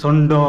சொண்டோ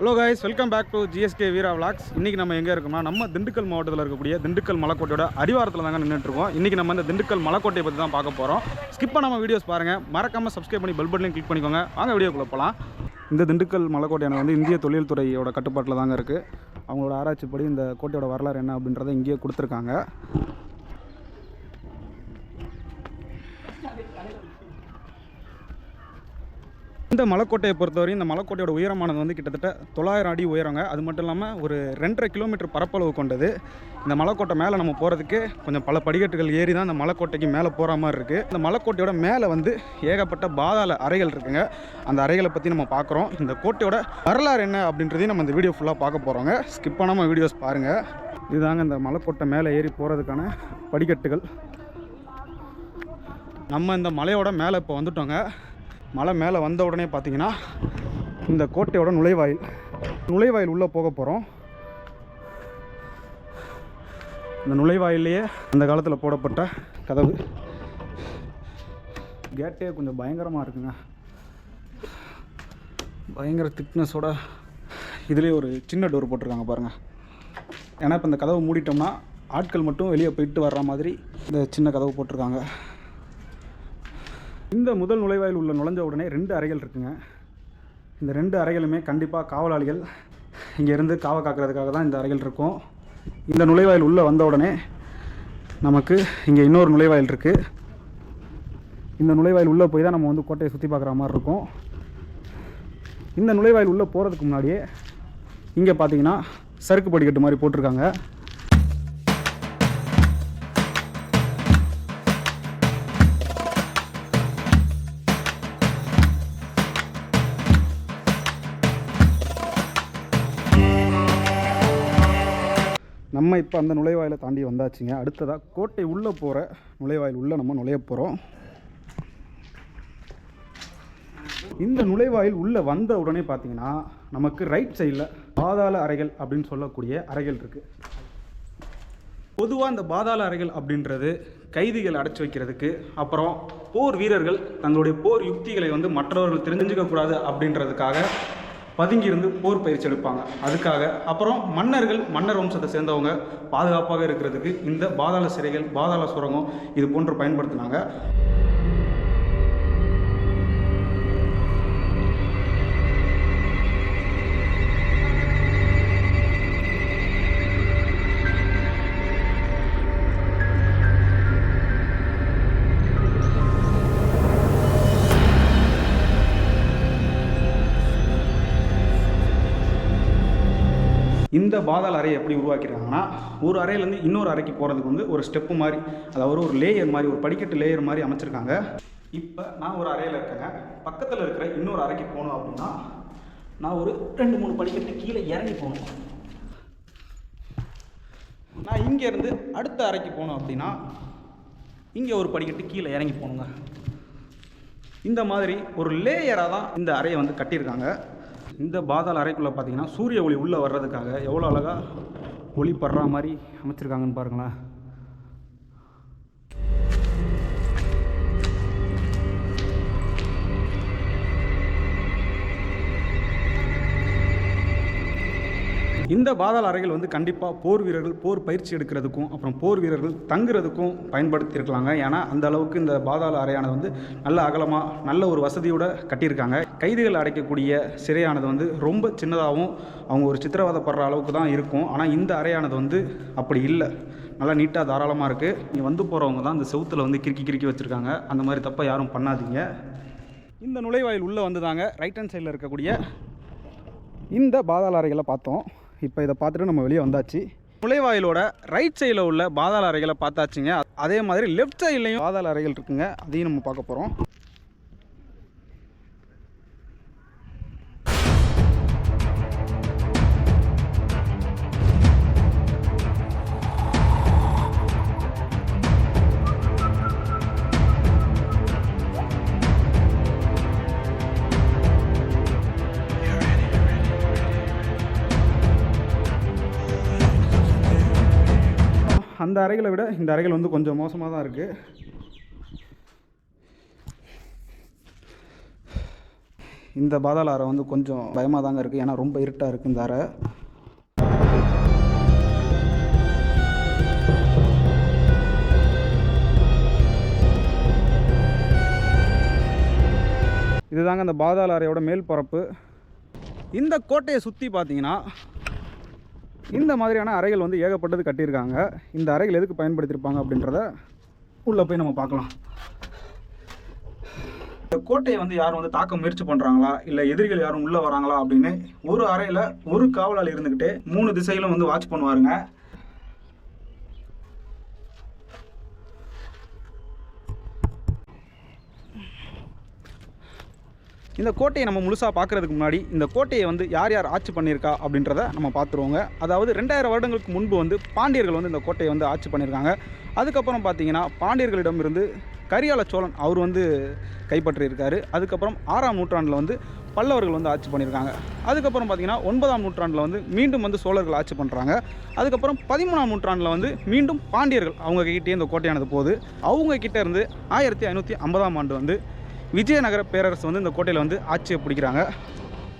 hello guys welcome back to GSK Veera vlogs இன்றைக்கி நம்ம எங்கே இருக்கோம்னா நம்ம திண்டுக்கல் மாவட்டத்தில் இருக்கக்கூடிய திண்டுக்கல் மலைக்கோட்டையோட அடிவாரத்தில் தாங்க நின்றுட்டுருக்கோம் இன்றைக்கி நம்ம இந்த திண்டுக்கல் மலைக்கோட்டையை பற்றி தான் பார்க்க போகிறோம் ஸ்கிப் பண்ணாமல் வீடியோஸ் பாருங்கள் மறக்காமல் சப்ஸ்கிரைப் பண்ணி பெல் பட்டனையும் கிளிக் பண்ணிக்கோங்க. வாங்க வீடியோக்குள்ளே போகலாம் இந்த திண்டுக்கல் மலைக்கோட்டையான வந்து இந்திய தொழில்துறையோட கட்டுப்பாட்டில் தாங்க இருக்குது அவங்களோட ஆராய்ச்சிப்படி இந்த கோட்டையோட வரலாறு என்ன அப்படின்றத இங்கேயே கொடுத்துருக்காங்க. இந்த மலைக்கோட்டையை பொறுத்தவரை இந்த மலைக்கோட்டையோட உயரமானது வந்து கிட்டத்தட்ட தொள்ளாயிரம் அடி உயரங்க. அது மட்டும் இல்லாமல் ஒரு ரெண்டரை கிலோமீட்டர் பரப்பளவு கொண்டது. இந்த மலைக்கோட்டை மேலே நம்ம போகிறதுக்கு கொஞ்சம் பல படிக்கட்டுகள் ஏறி தான் இந்த மலைக்கோட்டைக்கு மேலே போகிற மாதிரி இருக்குது இந்த மலைக்கோட்டையோட மேலே வந்து ஏகப்பட்ட பாதாள அறைகள் இருக்குங்க. அந்த அறைகளை பற்றி நம்ம பார்க்குறோம் இந்த கோட்டையோட வரலாறு என்ன அப்படின்றதையும் நம்ம இந்த வீடியோ ஃபுல்லாக பார்க்க போகிறோங்க ஸ்கிப் பண்ணாமல் வீடியோஸ் பாருங்கள் இதுதாங்க இந்த மலைக்கோட்டை மேலே ஏறி போகிறதுக்கான படிக்கட்டுகள். நம்ம இந்த மலையோட மேலே இப்போ வந்துட்டோங்க. மலை மேலே வந்த உடனே பார்த்தீங்கன்னா இந்த கோட்டையோட நுழைவாயில் நுழைவாயில் உள்ளே போக போகிறோம். இந்த நுழைவாயிலேயே அந்த காலத்தில் போடப்பட்ட கதவு. கேட்டே கொஞ்சம் பயங்கரமாக இருக்குங்க. பயங்கர திக்னஸோட இதுலேயே ஒரு சின்ன டோர் போட்டிருக்காங்க பாருங்கள் ஏன்னா இப்போ இந்த கதவை மூடிட்டோம்னா ஆட்கள் மட்டும் வெளியே போயிட்டு வர்ற மாதிரி இந்த சின்ன கதவு போட்டிருக்காங்க. இந்த முதல் நுழைவாயில் உள்ள நுழைஞ்ச உடனே ரெண்டு அறைகள் இருக்குங்க. இந்த ரெண்டு அறைகளுமே கண்டிப்பாக காவலாளிகள் இங்கேருந்து காவ காக்கிறதுக்காக தான் இந்த அறைகள் இருக்கும். இந்த நுழைவாயில் உள்ளே வந்த உடனே நமக்கு இங்கே இன்னொரு நுழைவாயில் இருக்குது இந்த நுழைவாயில் உள்ளே போய் தான் நம்ம வந்து கோட்டையை சுற்றி பார்க்குற மாதிரி இருக்கும். இந்த நுழைவாயில் உள்ளே போகிறதுக்கு முன்னாடியே இங்கே பார்த்தீங்கன்னா சறுக்கு படிக்கட்டு மாதிரி போட்டிருக்காங்க. இப்போ அந்த நுழைவாயிலை தாண்டி வந்தாச்சுங்க. அடுத்ததாக கோட்டை உள்ளே போகிற நுழைவாயில் உள்ளே நம்ம நுழைய போகிறோம் இந்த நுழைவாயில் உள்ளே வந்த உடனே பார்த்தீங்கன்னா நமக்கு ரைட் சைடில் பாதாள அறைகள் அப்படின்னு சொல்லக்கூடிய அறைகள் இருக்குது பொதுவாக இந்த பாதாள அறைகள் அப்படின்றது கைதிகள் அடைச்சி வைக்கிறதுக்கு அப்புறம் போர் வீரர்கள் தங்களுடைய போர் யுக்திகளை வந்து மற்றவர்கள் தெரிஞ்சுக்கக்கூடாது அப்படின்றதுக்காக பதுங்கி பதுங்கியிருந்து போர் பயிற்சி எடுப்பாங்க. அதுக்காக அப்புறம் மன்னர்கள் மன்னர் வம்சத்தை சேர்ந்தவங்க பாதுகாப்பாக இருக்கிறதுக்கு இந்த பாதாள சிறைகள் பாதாள சுரங்கம் இது போன்று பயன்படுத்தினாங்க. இந்த பாதாள அறையை எப்படி உருவாக்கிறாங்கன்னா ஒரு அறையிலேருந்து இன்னொரு அறைக்கு போகிறதுக்கு வந்து ஒரு ஸ்டெப்பு மாதிரி அதாவது ஒரு லேயர் மாதிரி ஒரு படிக்கட்டு லேயர் மாதிரி அமைச்சிருக்காங்க. இப்போ நான் ஒரு அறையில் இருக்கேங்க. பக்கத்தில் இருக்கிற இன்னொரு அறைக்கு போகணும் அப்படின்னா நான் ஒரு ரெண்டு மூணு படிக்கட்டு கீழே இறங்கி போகணும். நான் இங்கேருந்து அடுத்த அறைக்கு போகணும் அப்படின்னா இங்கே ஒரு படிக்கட்டு கீழே இறங்கி போகணுங்க. இந்த மாதிரி ஒரு லேயராக தான் இந்த அறையை வந்து கட்டியிருக்காங்க. இந்த பாதாள அறைக்குள்ளே பார்த்தீங்கன்னா சூரிய ஒளி உள்ளே வர்றதுக்காக எவ்வளோ அழகாக ஒளி படுற மாதிரி அமைச்சிருக்காங்கன்னு பாருங்களேன். இந்த பாதாள அறைகள் வந்து கண்டிப்பாக போர் வீரர்கள் போர் பயிற்சி எடுக்கிறதுக்கும் அப்புறம் போர் வீரர்கள் தங்குறதுக்கும் பயன்படுத்தியிருக்கலாங்க. ஏன்னா அந்த அளவுக்கு இந்த பாதாள அறையானது வந்து நல்ல அகலமாக நல்ல ஒரு வசதியோட கட்டியிருக்காங்க. கைதிகள் அடைக்கக்கூடிய சிறையானது வந்து ரொம்ப சின்னதாகவும் அவங்க ஒரு சித்திரவதைப்படுற அளவுக்கு தான் இருக்கும். ஆனால் இந்த அறையானது வந்து அப்படி இல்லை. நல்லா நீட்டாக தாராளமாக இருக்குது இங்கே வந்து போகிறவங்க தான் இந்த செவுத்தில் வந்து கிறுக்கி கிறுக்கி வச்சுருக்காங்க. அந்த மாதிரி தப்பை யாரும் பண்ணாதீங்க. இந்த நுழைவாயில் உள்ளே வந்து தாங்க ரைட் ஹேண்ட் சைடில் இருக்கக்கூடிய இந்த பாதாள அறைகளை பார்த்தோம். இப்போ இதை பார்த்துட்டு நம்ம வெளியே வந்தாச்சு. நுழைவாயிலோட ரைட் சைடில் உள்ள பாதாள அறைகளை பார்த்தாச்சுங்க. அதே மாதிரி லெஃப்ட் சைட்லேயும் பாதாள அறைகள் இருக்குங்க. அதையும் நம்ம பார்க்க போகிறோம் அந்த அறைகளை விட இந்த அறைகள் வந்து கொஞ்சம் மோசமாக தான் இருக்குது இந்த பாதாள அறை வந்து கொஞ்சம் பயமாக தாங்க இருக்குது ஏன்னா ரொம்ப இருட்டாக இருக்குது இந்த அறை. இதுதாங்க இந்த பாதாள அறையோட மேல் பரப்பு. இந்த கோட்டையை சுற்றி பார்த்தீங்கன்னா இந்த மாதிரியான அறைகள் வந்து ஏகப்பட்டது கட்டியிருக்காங்க. இந்த அறைகள் எதுக்கு பயன்படுத்தியிருப்பாங்க அப்படின்றத உள்ளே போய் நம்ம பார்க்கலாம். இந்த கோட்டையை வந்து யாரும் வந்து தாக்க முயற்சி பண்ணுறாங்களா இல்லை எதிரிகள் யாரும் உள்ளே வராங்களா அப்படின்னு ஒரு அறையில் ஒரு காவலாளி இருந்துக்கிட்டு மூணு திசையிலும் வந்து வாட்ச் பண்ணுவாருங்க. இந்த கோட்டையை நம்ம முழுசாக பார்க்குறதுக்கு முன்னாடி இந்த கோட்டையை வந்து யார் யார் ஆட்சி பண்ணியிருக்கா அப்படின்றத நம்ம பார்த்துருவோங்க. அதாவது ரெண்டாயிரம் வருடங்களுக்கு முன்பு வந்து பாண்டியர்கள் வந்து இந்த கோட்டையை வந்து ஆட்சி பண்ணியிருக்காங்க. அதுக்கப்புறம் பார்த்தீங்கன்னா பாண்டியர்களிடமிருந்து கரியால சோழன் அவர் வந்து கைப்பற்றியிருக்காரு. அதுக்கப்புறம் ஆறாம் நூற்றாண்டில் வந்து பல்லவர்கள் வந்து ஆட்சி பண்ணியிருக்காங்க. அதுக்கப்புறம் பார்த்தீங்கன்னா ஒன்பதாம் நூற்றாண்டில் வந்து மீண்டும் வந்து சோழர்கள் ஆட்சி பண்ணுறாங்க அதுக்கப்புறம் பதிமூணாம் நூற்றாண்டில் வந்து மீண்டும் பாண்டியர்கள் அவங்க கிட்டே இந்த கோட்டையானது போகுது. அவங்க கிட்டேருந்து ஆயிரத்தி ஐநூற்றி ஐம்பதாம் ஆண்டு வந்து விஜயநகர பேரரசு வந்து இந்த கோட்டையில் வந்து ஆட்சியை பிடிக்கிறாங்க.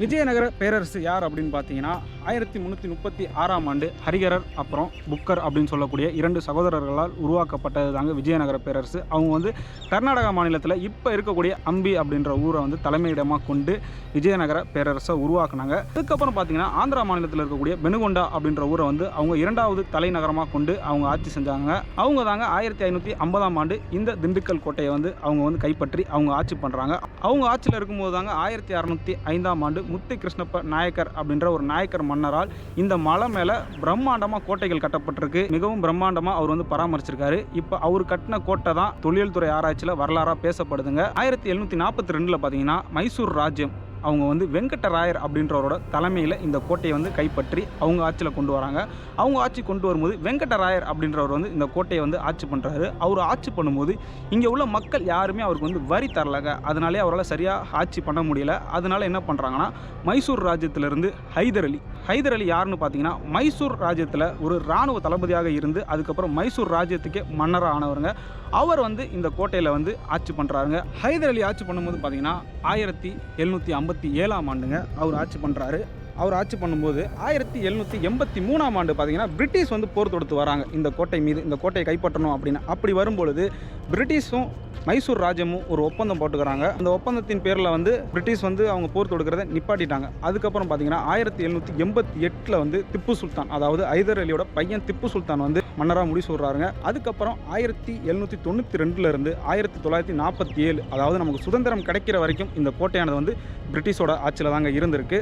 விஜயநகர பேரரசு யார் அப்படின்னு பார்த்தீங்கன்னா ஆயிரத்தி முந்நூற்றி முப்பத்தி ஆறாம் ஆண்டு ஹரிகரர் அப்புறம் புக்கர் அப்படின்னு சொல்லக்கூடிய இரண்டு சகோதரர்களால் உருவாக்கப்பட்டது தாங்க விஜயநகர பேரரசு. அவங்க வந்து கர்நாடகா மாநிலத்தில் இப்போ இருக்கக்கூடிய அம்பி அப்படின்ற ஊரை வந்து தலைமையிடமாக கொண்டு விஜயநகர பேரரசை உருவாக்குனாங்க. அதுக்கப்புறம் பார்த்தீங்கன்னா ஆந்திரா மாநிலத்தில் இருக்கக்கூடிய பெனுகொண்டா அப்படின்ற ஊரை வந்து அவங்க இரண்டாவது தலைநகரமாக கொண்டு அவங்க ஆட்சி செஞ்சாங்க. அவங்க தாங்க ஆயிரத்தி ஐநூற்றி ஐம்பதாம் ஆண்டு இந்த திண்டுக்கல் கோட்டையை வந்து அவங்க வந்து கைப்பற்றி அவங்க ஆட்சி பண்ணுறாங்க அவங்க ஆட்சியில் இருக்கும்போது தாங்க ஆயிரத்தி அறநூற்றி ஐந்தாம் ஆண்டு முத்து கிருஷ்ணப்ப நாயக்கர் அப்படின்ற ஒரு நாயக்கர் மன்னரால் இந்த மலை மேலே பிரம்மாண்டமாக கோட்டைகள் கட்டப்பட்டிருக்கு. மிகவும் பிரம்மாண்டமாக அவர் வந்து பராமரிச்சிருக்காரு. இப்போ அவர் கட்டின கோட்டை தான் தொழில்துறை ஆராய்ச்சியில் வரலாறாக பேசப்படுதுங்க. ஆயிரத்தி எழுநூற்றி நாற்பத்தி ரெண்டில் பார்த்தீங்கன்னா மைசூர் ராஜ்யம் அவங்க வந்து வெங்கடராயர் அப்படின்றவரோட தலைமையில் இந்த கோட்டையை வந்து கைப்பற்றி அவங்க ஆட்சியில் கொண்டு வராங்க. அவங்க ஆட்சி கொண்டு வரும்போது வெங்கடராயர் அப்படின்றவர் வந்து இந்த கோட்டையை வந்து ஆட்சி பண்ணுறாரு அவர் ஆட்சி பண்ணும்போது இங்கே உள்ள மக்கள் யாருமே அவருக்கு வந்து வரி தரலங்க. அதனாலே அவரால் சரியாக ஆட்சி பண்ண முடியல. அதனால என்ன பண்ணுறாங்கன்னா மைசூர் ராஜ்யத்திலிருந்து ஹைதர் அலி. ஹைதர் அலி யாருன்னு பார்த்தீங்கன்னா மைசூர் ராஜ்யத்தில் ஒரு இராணுவ தளபதியாக இருந்து அதுக்கப்புறம் மைசூர் ராஜ்யத்துக்கே மன்னராக ஆனவருங்க. அவர் வந்து இந்த கோட்டையில் வந்து ஆட்சி பண்ணுறாருங்க ஹைதர் அலி ஆட்சி பண்ணும்போது பார்த்தீங்கன்னா ஆயிரத்தி எழுநூற்றி ஐம்பது ஐம்பத்தி ஏழாம் ஆண்டுங்க அவர் ஆட்சி பண்ணுறாரு அவர் ஆட்சி பண்ணும்போது ஆயிரத்தி எழுநூற்றி எண்பத்தி மூணாம் ஆண்டு பார்த்தீங்கன்னா பிரிட்டிஷ் வந்து போர் தொடுத்து வராங்க. இந்த கோட்டை மீது இந்த கோட்டையை கைப்பற்றணும் அப்படின்னு. அப்படி வரும்பொழுது பிரிட்டிஷும் மைசூர் ராஜ்யமும் ஒரு ஒப்பந்தம் போட்டுக்கிறாங்க. அந்த ஒப்பந்தத்தின் பேரில் வந்து பிரிட்டிஷ் வந்து அவங்க போர் தொடுக்கிறத நிப்பாட்டிட்டாங்க. அதுக்கப்புறம் பார்த்தீங்கன்னா ஆயிரத்தி எழுநூற்றி எண்பத்தி எட்டில் வந்து திப்பு சுல்தான் அதாவது ஐதர் அலியோட பையன் திப்பு சுல்தான் வந்து மன்னராக முடி சொல்கிறாருங்க அதுக்கப்புறம் ஆயிரத்தி எழுநூற்றி தொண்ணூற்றி ரெண்டுலேருந்து ஆயிரத்தி தொள்ளாயிரத்தி நாற்பத்தி ஏழு அதாவது நமக்கு சுதந்திரம் கிடைக்கிற வரைக்கும் இந்த கோட்டையானது வந்து பிரிட்டிஷோட ஆட்சியில் தாங்க இருந்திருக்கு.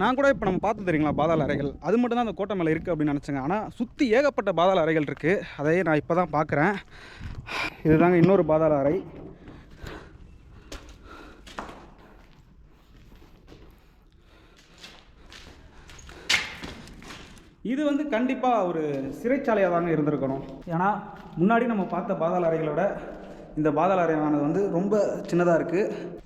நான் கூட இப்போ நம்ம பார்த்து தெரியுங்களா? பாதாள அறைகள். அது மட்டும்தான் அந்த கோட்டை மேலே இருக்குது அப்படின்னு நினச்சேங்க. ஆனால் சுற்றி ஏகப்பட்ட பாதாள அறைகள் இருக்குது அதையே நான் இப்போ தான் பார்க்குறேன். இதுதாங்க இன்னொரு பாதாள அறை. இது வந்து கண்டிப்பாக ஒரு சிறைச்சாலையாக தாங்க இருந்திருக்கணும். ஏன்னா முன்னாடி நம்ம பார்த்த பாதாள அறைகளோட இந்த பாதாள அறையானது வந்து ரொம்ப சின்னதாக இருக்குது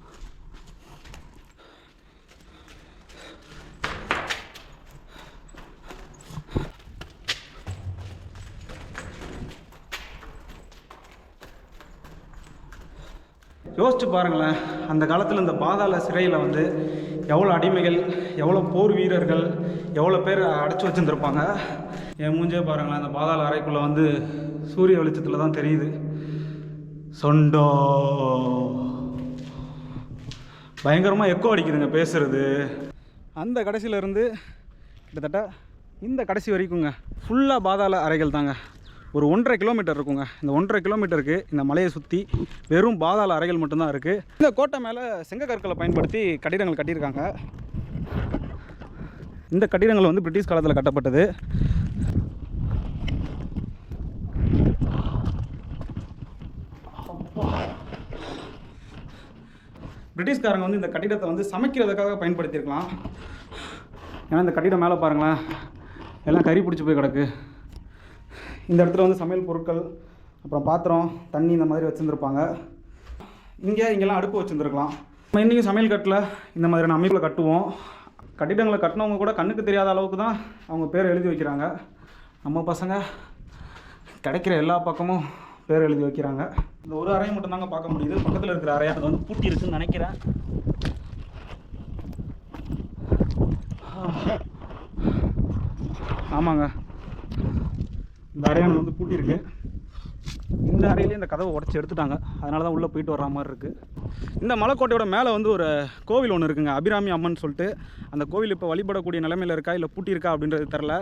யோசிச்சு பாருங்களேன் அந்த காலத்தில் இந்த பாதாள சிறையில் வந்து எவ்வளோ அடிமைகள் எவ்வளோ போர் வீரர்கள் எவ்வளோ பேர் அடைச்சி வச்சுருந்துருப்பாங்க. என் மூஞ்சே பாருங்களேன் அந்த பாதாள அறைக்குள்ளே வந்து சூரிய வெளிச்சத்தில் தான் தெரியுது. சொண்டோ. பயங்கரமாக எக்கோ அடிக்குதுங்க பேசுகிறது அந்த கடைசியிலேருந்து கிட்டத்தட்ட இந்த கடைசி வரைக்குங்க ஃபுல்லாக பாதாள அறைகள் தாங்க. ஒரு ஒன்றரை கிலோமீட்டர் இருக்குங்க. இந்த ஒன்றரை கிலோமீட்டருக்கு இந்த மலையை சுற்றி வெறும் பாதாள அறைகள் மட்டும்தான் இருக்குது இந்த கோட்டை மேலே செங்க கற்களை பயன்படுத்தி கட்டிடங்கள் கட்டியிருக்காங்க. இந்த கட்டிடங்கள் வந்து பிரிட்டிஷ் காலத்தில் கட்டப்பட்டது. பிரிட்டிஷ்காரங்க வந்து இந்த கட்டிடத்தை வந்து சமைக்கிறதுக்காக பயன்படுத்தியிருக்கலாம். ஏன்னா இந்த கட்டிடம் மேலே பாருங்களேன். எல்லாம் கறி பிடிச்சி போய் கிடக்கு. இந்த இடத்துல வந்து சமையல் பொருட்கள் அப்புறம் பாத்திரம் தண்ணி இந்த மாதிரி வச்சுருந்துருப்பாங்க. இங்கே இங்கெல்லாம் அடுப்பு வச்சுருந்துருக்கலாம். நம்ம இன்றைக்கும் சமையல் கட்டில் இந்த மாதிரியான அமைப்பில் கட்டுவோம். கட்டிடங்களை கட்டினவங்க கூட கண்ணுக்கு தெரியாத அளவுக்கு தான் அவங்க பேர் எழுதி வைக்கிறாங்க. நம்ம பசங்க கிடைக்கிற எல்லா பக்கமும் பேர் எழுதி வைக்கிறாங்க. இந்த ஒரு அறையை மட்டும் தாங்க பார்க்க முடியுது. பக்கத்தில் இருக்கிற அறையை அது வந்து பூட்டி இருக்குன்னு நினைக்கிறேன் ஆமாங்க. இந்த அறையானது வந்து பூட்டியிருக்கு. இந்த அறையிலே இந்த கதவை உடச்சி எடுத்துட்டாங்க. அதனால தான் உள்ளே போயிட்டு வர்ற மாதிரி இருக்குது இந்த மலைக்கோட்டையோட மேலே வந்து ஒரு கோவில் ஒன்று இருக்குங்க. அபிராமி அம்மன் சொல்லிட்டு அந்த கோவில் இப்போ வழிபடக்கூடிய நிலைமையில் இருக்கா இல்லை பூட்டி இருக்கா அப்படின்றது தெரில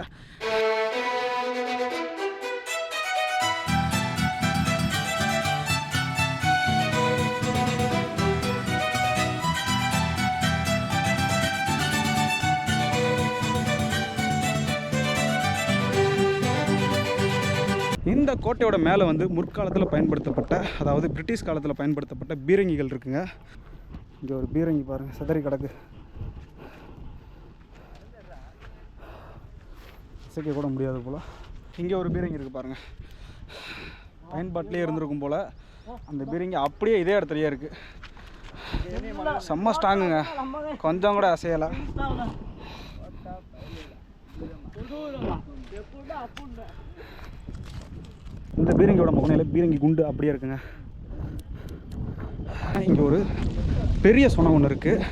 இந்த கோட்டையோட மேலே வந்து முற்காலத்தில் பயன்படுத்தப்பட்ட அதாவது பிரிட்டிஷ் காலத்தில் பயன்படுத்தப்பட்ட பீரங்கிகள் இருக்குங்க. இங்கே ஒரு பீரங்கி பாருங்கள் சிதறி கிடக்கு. இசைக்க கூட முடியாது போல். இங்கே ஒரு பீரங்கி இருக்குது பாருங்கள் பயன்பாட்டிலே இருந்திருக்கும் போல். அந்த பீரங்கி அப்படியே இதே இடத்துலையே இருக்குது செம்ம ஸ்ட்ராங்குங்க. கொஞ்சம் கூட அசையலை. இந்த பீரங்கியோட முகநிலை பீரங்கி குண்டு அப்படியே இருக்குங்க. இங்கே ஒரு பெரிய சுனை ஒன்று இருக்குது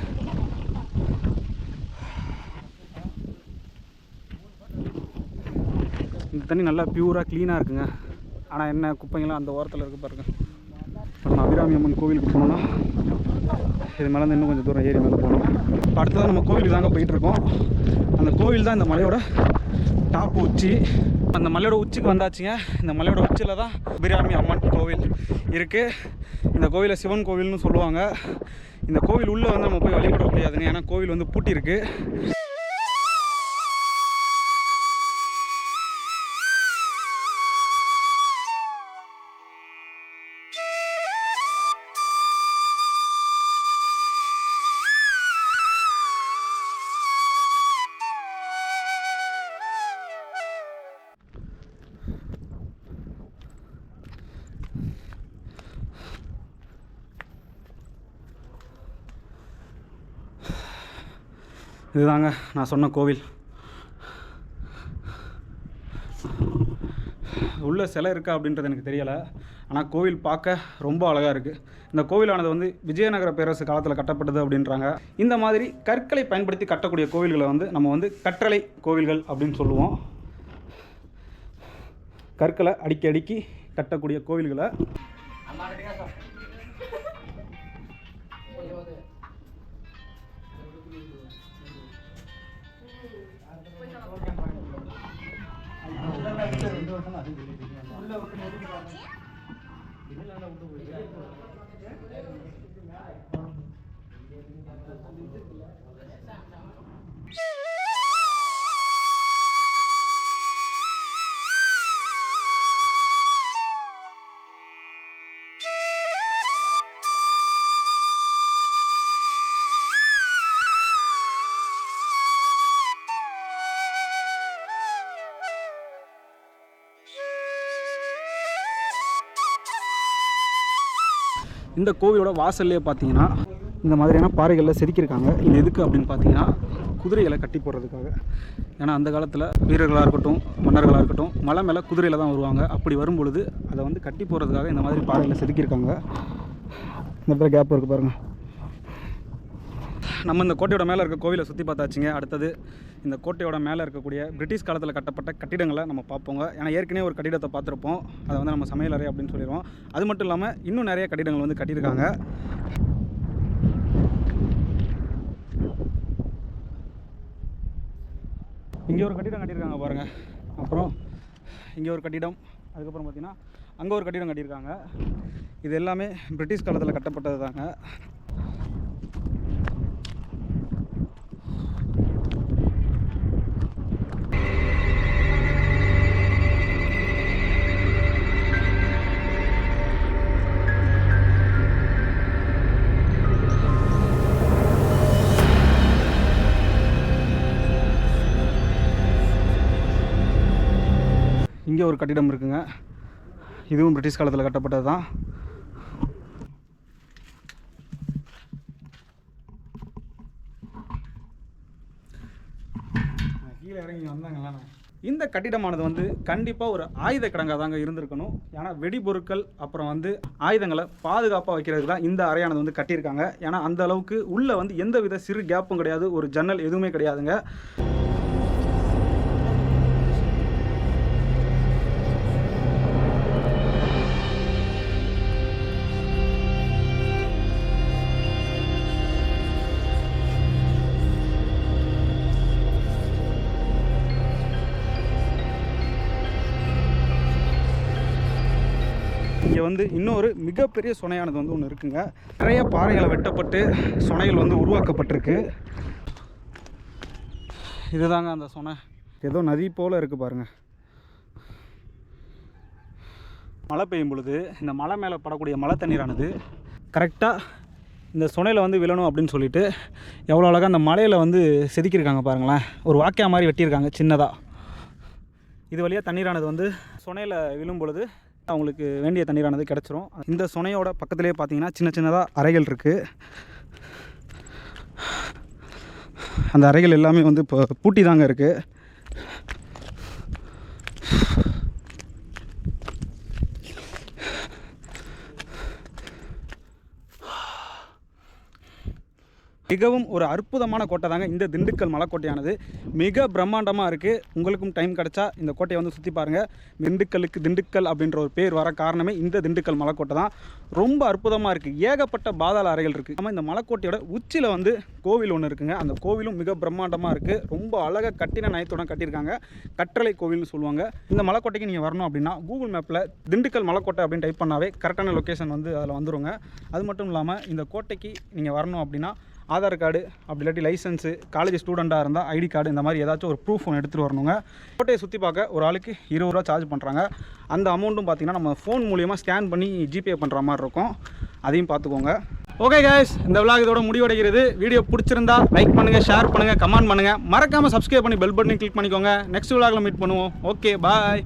இந்த தண்ணி நல்லா பியூராக க்ளீனாக இருக்குங்க. ஆனால் என்ன குப்பைங்களாம் அந்த ஓரத்தில் இருக்கு பாருங்க. இப்போ நம்ம அபிராமி அம்மன் கோவிலுக்கு போனோம்னா இது மேலே இன்னும் கொஞ்சம் தூரம் ஏறி மேலே போகணும். இப்போ அடுத்ததான் நம்ம கோவிலுக்கு தாங்க போயிட்டுருக்கோம் அந்த கோவில் தான் இந்த மலையோட டாப் உச்சி. அந்த மலையோட உச்சிக்கு வந்தாச்சுங்க. இந்த மலையோட உச்சியில் தான் அபிராமி அம்மன் கோவில் இருக்குது இந்த கோவிலை சிவன் கோவில்னு சொல்லுவாங்க. இந்த கோவில் உள்ளே வந்து நம்ம போய் வழிபட முடியாதுங்க. ஏன்னா கோவில் வந்து பூட்டி இருக்குது இதுதாங்க நான் சொன்ன கோவில். உள்ள சிலை இருக்கா அப்படின்றது எனக்கு தெரியலை. ஆனால் கோவில் பார்க்க ரொம்ப அழகாக இருக்குது இந்த கோவிலானது வந்து விஜயநகர பேரரசு காலத்தில் கட்டப்பட்டது அப்படின்றாங்க. இந்த மாதிரி கற்களை பயன்படுத்தி கட்டக்கூடிய கோவில்களை வந்து நம்ம வந்து கற்றலை கோவில்கள் அப்படின்னு சொல்லுவோம். கற்களை அடிக்கடிக்கி கட்டக்கூடிய கோவில்களை. 하면 안 되는데 그냥 இந்த கோவிலோட வாசல்லே பார்த்தீங்கன்னா இந்த மாதிரியான பாறைகளில் செதுக்கியிருக்காங்க. இது எதுக்கு அப்படின்னு பார்த்தீங்கன்னா குதிரைகளை கட்டி போடுறதுக்காக. ஏன்னா அந்த காலத்தில் வீரர்களாக இருக்கட்டும் மன்னர்களாக இருக்கட்டும் மலை மேலே குதிரையில் தான் வருவாங்க. அப்படி வரும் பொழுது அதை வந்து கட்டி போடுறதுக்காக இந்த மாதிரி பாறைகளை செதுக்கியிருக்காங்க. இந்த பேர் கேப் இருக்குது பாருங்கள் நம்ம இந்த கோட்டையோட மேலே இருக்க கோவிலை சுற்றி பார்த்தாச்சுங்க. அடுத்தது இந்த கோட்டையோட மேலே இருக்கக்கூடிய பிரிட்டிஷ் காலத்தில் கட்டப்பட்ட கட்டிடங்களை நம்ம பார்ப்போங்க. ஏன்னா ஏற்கனவே ஒரு கட்டிடத்தை பார்த்துருப்போம். அதை வந்து நம்ம சமையலறை அப்படின்னு சொல்லிடுவோம் அது மட்டும் இல்லாமல் இன்னும் நிறைய கட்டிடங்கள் வந்து கட்டியிருக்காங்க. இங்கே ஒரு கட்டிடம் கட்டியிருக்காங்க பாருங்கள் அப்புறம் இங்கே ஒரு கட்டிடம். அதுக்கப்புறம் பார்த்திங்கன்னா அங்கே ஒரு கட்டிடம் கட்டியிருக்காங்க. இது எல்லாமே பிரிட்டிஷ் காலத்தில் கட்டப்பட்டது தாங்க இங்கே ஒரு கட்டிடம் இருக்குங்க. இதுவும் பிரிட்டிஷ் காலத்தில் கட்டப்பட்டது தான் கீழே இறங்கி வந்தாங்களா இந்த கட்டிடமானது வந்து கண்டிப்பாக ஒரு ஆயுத கிடங்காக தாங்க இருந்திருக்கணும். ஏன்னா வெடிபொருட்கள் அப்புறம் வந்து ஆயுதங்களை பாதுகாப்பாக வைக்கிறதுக்கு தான் இந்த அறையானது வந்து கட்டியிருக்காங்க. ஏன்னா அந்த அளவுக்கு உள்ளே வந்து எந்த வித சிறு கேப்பும் கிடையாது. ஒரு ஜன்னல் எதுவுமே கிடையாதுங்க. வந்து இன்னொரு மிகப்பெரிய சுனையானது வந்து ஒன்று இருக்குங்க. நிறைய பாறைகளை வெட்டப்பட்டு சுனைகள் வந்து உருவாக்கப்பட்டிருக்கு. இதுதாங்க அந்த சுனை. ஏதோ நதி போல் இருக்குது பாருங்க. மழை பெய்யும் பொழுது இந்த மலை மேலே படக்கூடிய மழை தண்ணீரானது கரெக்டாக இந்த சுனையில் வந்து விழணும் அப்படின்னு சொல்லிட்டு எவ்வளோ அழகாக அந்த மலையில் வந்து செதுக்கியிருக்காங்க பாருங்களேன். ஒரு வாக்கியா மாதிரி வெட்டியிருக்காங்க சின்னதாக இது வழியாக தண்ணீரானது வந்து சுனையில் விழும் பொழுது அவங்களுக்கு வேண்டிய தண்ணீரானது கிடச்சிரும். இந்த சுனையோட பக்கத்துலேயே பார்த்தீங்கன்னா சின்ன சின்னதாக அறைகள் இருக்குது அந்த அறைகள் எல்லாமே வந்து இப்போ பூட்டி தாங்க இருக்குது மிகவும் ஒரு அற்புதமான கோட்டை தாங்க இந்த திண்டுக்கல் மலைக்கோட்டையானது. மிக பிரம்மாண்டமாக இருக்குது உங்களுக்கும் டைம் கிடச்சா இந்த கோட்டையை வந்து சுற்றி பாருங்கள் திண்டுக்கலுக்கு திண்டுக்கல் அப்படின்ற ஒரு பேர் வர காரணமே இந்த திண்டுக்கல் மலைக்கோட்டை தான். ரொம்ப அற்புதமாக இருக்குது ஏகப்பட்ட பாதாள அறைகள் இருக்குது நம்ம இந்த மலைக்கோட்டையோட உச்சியில் வந்து கோவில் ஒன்று இருக்குங்க. அந்த கோவிலும் மிக பிரம்மாண்டமாக இருக்குது ரொம்ப அழகாக கட்டின நயத்துடன் கட்டியிருக்காங்க. கற்றலை கோவில்னு சொல்லுவாங்க. இந்த மலைக்கோட்டைக்கு நீங்கள் வரணும் அப்படின்னா கூகுள் மேப்பில் திண்டுக்கல் மலைக்கோட்டை அப்படின்னு டைப் பண்ணாவே கரெக்டான லொக்கேஷன் வந்து அதில் வந்துருங்க. அது மட்டும் இல்லாமல் இந்த கோட்டைக்கு நீங்கள் வரணும் அப்படின்னா ஆதார் கார்டு அப்படி இல்லாட்டி லைசன்ஸு காலேஜ் ஸ்டூடெண்ட்டாக இருந்தால் ஐடி கார்டு இந்த மாதிரி ஏதாச்சும் ஒரு ப்ரூஃப் ஒன்று எடுத்துகிட்டு வரணுங்க. கோட்டையை சுற்றி பார்க்க ஒரு ஆளுக்கு இருபது ரூபா சார்ஜ் பண்ணுறாங்க அந்த அமௌண்ட்டும் பார்த்தீங்கன்னா நம்ம ஃபோன் மூலியமாக ஸ்கேன் பண்ணி ஜிபே பண்ணுற மாதிரி இருக்கும். அதையும் பார்த்துக்கோங்க ஓகே கேஸ் இந்த விழா இதோட முடிவடைகிறது. வீடியோ பிடிச்சிருந்தா லைக் பண்ணுங்கள் ஷேர் பண்ணுங்கள் கமெண்ட் பண்ணுங்கள் மறக்காமல் சப்ஸ்கிரைப் பண்ணி பெல் பட்டனை கிளிக் பண்ணிக்கோங்க. நெக்ஸ்ட் விழாவில் மீட் பண்ணுவோம். ஓகே பாய்